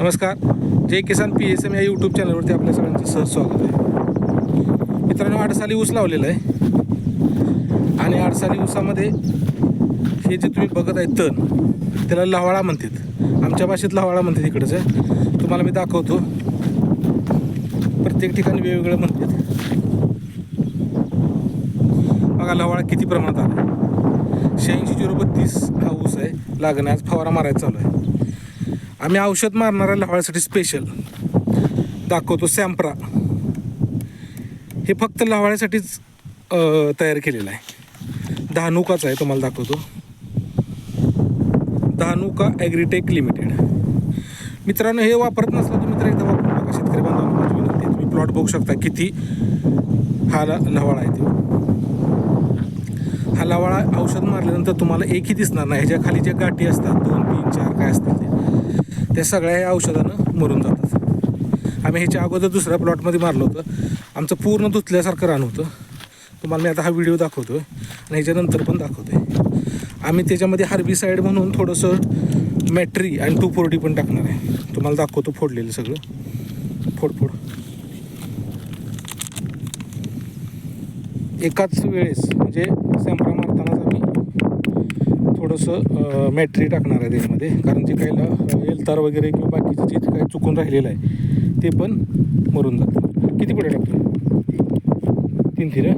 नमस्कार. जय किसान P S M या YouTube चॅनलवरती आपल्या सगळ्यांचं सहज स्वागत आहे. मित्रांनो आडसाली ऊस लावलेला आहे. आणि आडसाली ऊसामध्ये हे जे तुम्ही बघत आहे तण त्याला लवाळा म्हणतात. आमच्या भाषेत लवाळा म्हणतात इकडचं. आहे तुम्हाला मी दाखवतो. प्रत्येक ठिकाणी वेगवेगळं म्हणतात. बघा लवाळा किती प्रमाणात आला. शहाऐंशी झिरो बत्तीस हा ऊस आहे. लागण्यास फवारा मारायचा चालू आहे. आम्ही औषध मारणाऱ्या लव्हाळ्यासाठी स्पेशल दाखवतो सॅम्प्रा. हे फक्त लवाळ्यासाठीच तयार केलेलं आहे. धानुकाच आहे तुम्हाला दाखवतो. Dhanuka Agritech Limited. मित्रांनो हे वापरत नसलं तुम्ही तर एकदा वापरून बघा शेतकरी बांधवांना माझी विनंती तुम्ही प्लॉट बघू शकता किती हा लवाळा आहे तो. हा लवाळा औषध मारल्यानंतर तुम्हाला एकही दिसणार नाही. ह्याच्या खाली ज्या गाठी असतात दोन तीन चार काय असतील ते. त्या सगळ्या या औषधानं मरून जातात. आम्ही ह्याच्या अगोदर दुसऱ्या प्लॉटमध्ये मारलं होतं. आमचं पूर्ण धुतल्यासारखं रान होतं. तुम्हाला मी आता हा व्हिडिओ दाखवतो आहे आणि ह्याच्यानंतर पण दाखवतो आहे आम्ही त्याच्यामध्ये हार्बिसाईड म्हणून थोडंसं मॅट्री आणि टू फोर्टी पण टाकणार आहे. तुम्हाला दाखवतो फोडलेलं सगळं. फोड फोड. एकाच वेळेस म्हणजे सॅम्पल थोडंसं मॅट्री टाकणार आहे त्याच्यामध्ये. कारण जे काही एलतार वगैरे किंवा बाकीचं जे काही चुकून राहिलेलं आहे ते पण मरून जातं. किती पुढे टाकतो? तीन थिरं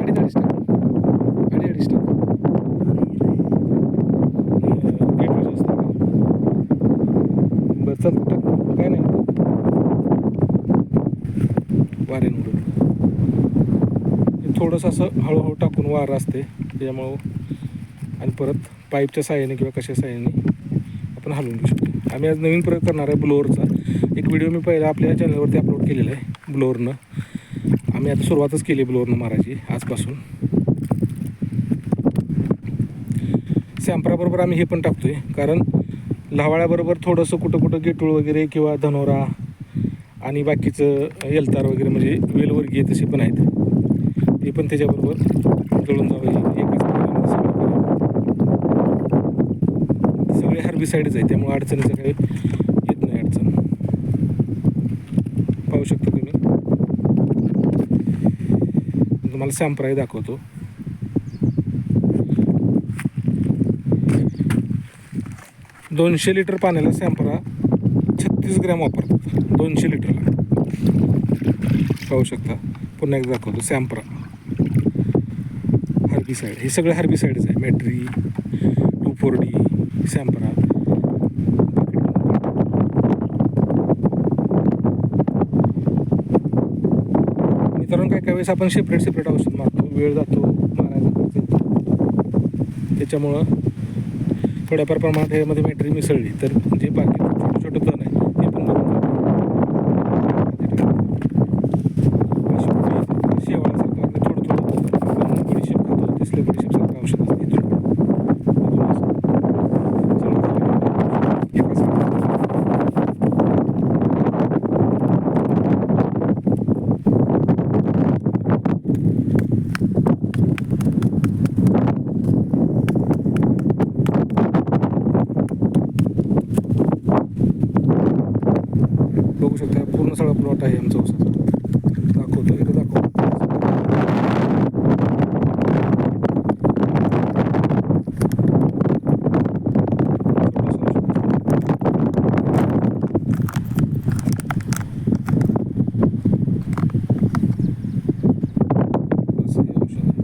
अडीच अडीच टाक अडी अडीच टाक अं, बरं चल टाक. काय नाही. वाऱ्यानं थोडंसं असं हळूहळू टाकून वारं असते त्याच्यामुळं आणि परत पाईपच्या साह्याने किंवा कशा साह्याने आपण हलवून घेऊ शकतो. आम्ही आज नवीन प्रयोग करणार आहे ब्लोअरचा. एक व्हिडिओ मी पहिला आपल्या चॅनलवरती अपलोड केलेला आहे ब्लोअरनं. आम्ही आता सुरुवातच केली ब्लोअरनं मारायची आजपासून. सॅम्पराबरोबर आम्ही हे पण टाकतोय कारण लहावाळ्याबरोबर थोडंसं कुठं कुठं गेटूळ वगैरे किंवा धनोरा आणि बाकीचं एलतार वगैरे म्हणजे वेलवर्गीय तसे पण आहेत. ते पण त्याच्याबरोबर जळून जावं एकाच प्रकारामध्ये सगळं करावं. साईडच आहे त्यामुळे अडचणीचं काही येत नाही अडचण. पाहू शकता तुम्ही. तुम्हाला सॅम्प्राय दाखवतो. दोनशे लिटर पाण्याला सॅम्परा छत्तीस ग्रॅम वापरतात. दोनशे लिटरला पाहू शकता. पुन्हा एकदा दाखवतो सॅम्परा हर्बिसाईड हे सगळे हर्बिसाईडच आहे. मॅट्री टू फोर डी सॅम्परा कारण काय काय वेळेस आपण सेपरेट सेपरेट औषध मारतो. वेळ जातो मारायला खर्च येतो. त्याच्यामुळं थोड्याफार प्रमाणात ह्यामध्ये बॅटरी मिसळली. तर जे बाकी छोटं छोटं तण आहे ते पण मरून जातं. शेवाळासारखं आपलं थोडं थोडं तण आपण बडीशेप खातो तसलं बडीशेपसारखं औषध असतं इथून इथून असं सगळं खाली एकाच वेळी. बघू शकता पूर्ण सगळा प्लॉट आहे आमचा. ऊसाचा दाखवतो इथं दाखवतो असं हे औषध आहे.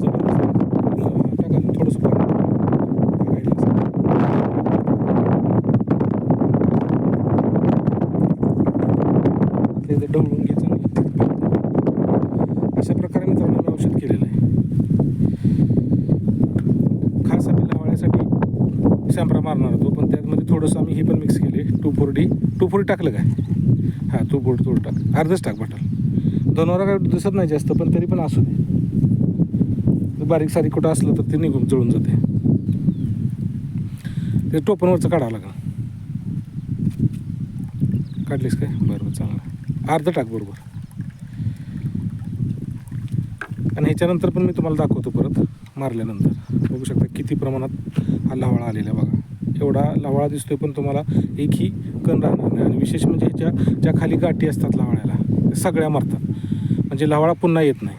जबरदस्त. टाका ना थोडंसं पाणी. राहिलं असेल. आता इथं ढवळून घे चांगलं. अशा प्रकारे मित्रांनो मी औषध केलेलं आहे खास आम्ही लावाळ्यासाठी सॅम्परा मारणार होतो पण त्यामध्ये थोडंसं आम्ही हे पण मिक्स केले two four D two four टाकलं काय? हां टू फोर थोडं टाक. अर्धच टाक बटल दोनवरा काय दिसत नाही जास्त पण तरी पण असू दे. जर बारीक सारीक कुठं असलं तर ते निघून जळून जाते. ते टोपणवरचं काढावं लागेल. काढलीस काय? बरोबर चांगलं अर्ध टाक बरोबर. आणि ह्याच्यानंतर पण मी तुम्हाला दाखवतो परत मारल्यानंतर. बघू शकता किती प्रमाणात हा लावळा आलेला बघा. एवढा लवाळा दिसतोय पण तुम्हाला एकही कण राहणार नाही. आणि विशेष म्हणजे ह्याच्या ज्या खाली गाठी असतात लवाळ्याला त्या सगळ्या मारतात. म्हणजे लवाळा पुन्हा येत नाही.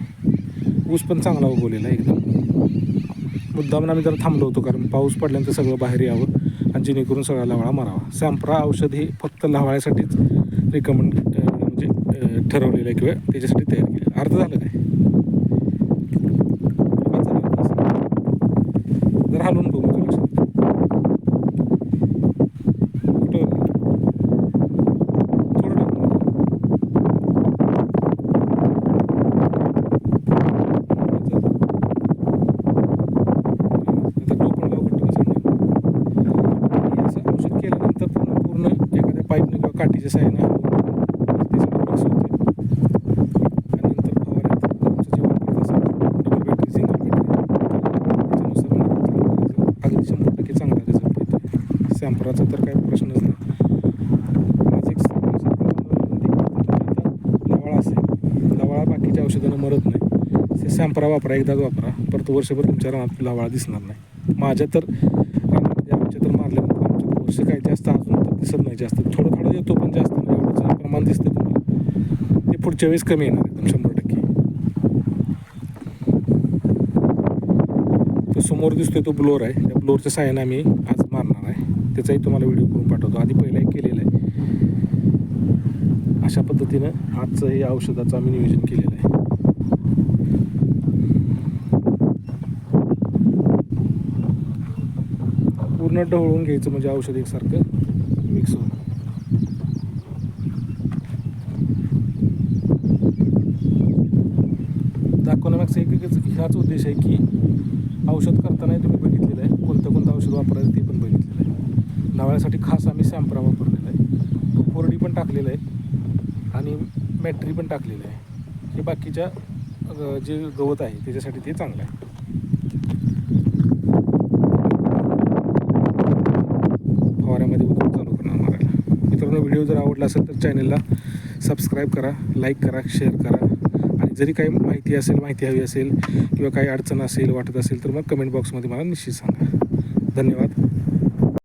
ऊस पण चांगला उगवलेला आहे एकदम. मुद्दाम आम्ही जरा थांबलो होतो कारण पाऊस पडल्यानंतर सगळं बाहेर यावं आणि जेणेकरून सगळा लवाळा मारावा. सॅम्प्रा औषध हे फक्त लवाळ्यासाठीच रिकमेंड म्हणजे ठरवलेलं आहे किंवा त्याच्यासाठी तयार केलं अर्ध झालं काय बस झालं बस. जरा हलवून बघू तुला लक्षात कुठं थोडं टाकून बघा. आता टोपण लावून आणि असं औषध केल्यानंतर पूर्ण पूर्ण एखाद्या पाईपने किंवा काठीच्या साह्याने हलवून ते सगळं मिक्स होते आणि नंतर फवाऱ्यात तुमचं जे वापरत असाल डबल बॅटरी सिंगल बॅटरी त्याच्यानुसार मारायचं. अगदी शंभर टक्के चांगला रिझल्ट येतो सॅम्पराचा तर काही प्रश्नच नाही माझं एक सांगणं शेतकऱ्यांना विनंती आहे तर काही प्रश्नच लवाळा असेल. लवाळा बाकीच्या औषधानं मरत नाही. ते सॅम्परा वापरा एकदाच वापरा. परत वर्षभर तुमच्या रानात लवाळा दिसणार नाही. माझ्या तर रानामध्ये आमच्या तर मारल्यानंतर आमच्या वर्ष काय जास्त अजून तर दिसत नाही जास्त. थोडं थोडं येतो पण जास्त नाही. एवढंच प्रमाण दिसतं तुम्हाला. ते पुढच्या वेळेस कमी येणार एकदम शंभर टक्के. तो समोर दिसतोय तो ब्लोअर आहे. त्या ब्लोअरच्या साह्याने आम्ही आज त्याचाही तुम्हाला व्हिडिओ करून पाठवतो. आधी पहिला एक केलेला आहे. अशा पद्धतीनं आजचं हे औषधाचं आम्ही नियोजन केलेलं आहे. पूर्ण ढवळून घ्यायचं म्हणजे औषध एकसारखं मिक्स होऊन. दाखवण्यामागचा एक एकच हाच उद्देश आहे की औषध करताना तुम्ही बघितलेलं आहे. कोणतं कोणतं औषध वापरायचं ते पण बघितलं आहे नवळ्यासाठी खास आम्ही सॅम्परा वापरलेला आहे. कोरडी पण टाकलेलं आहे आणि मॅट्री पण टाकलेलं आहे. हे बाकीच्या जे गवत आहे त्याच्यासाठी ते चांगलं आहे. फवाऱ्यामध्ये उतरून चालू करणार मारायला मित्रांनो व्हिडिओ जर आवडला असेल तर चॅनलला सबस्क्राईब करा लाईक करा शेअर करा. आणि जरी काही माहिती असेल माहिती हवी असेल किंवा काही अडचण असेल वाटत असेल तर मग कमेंट बॉक्समध्ये मला निश्चित सांगा. धन्यवाद.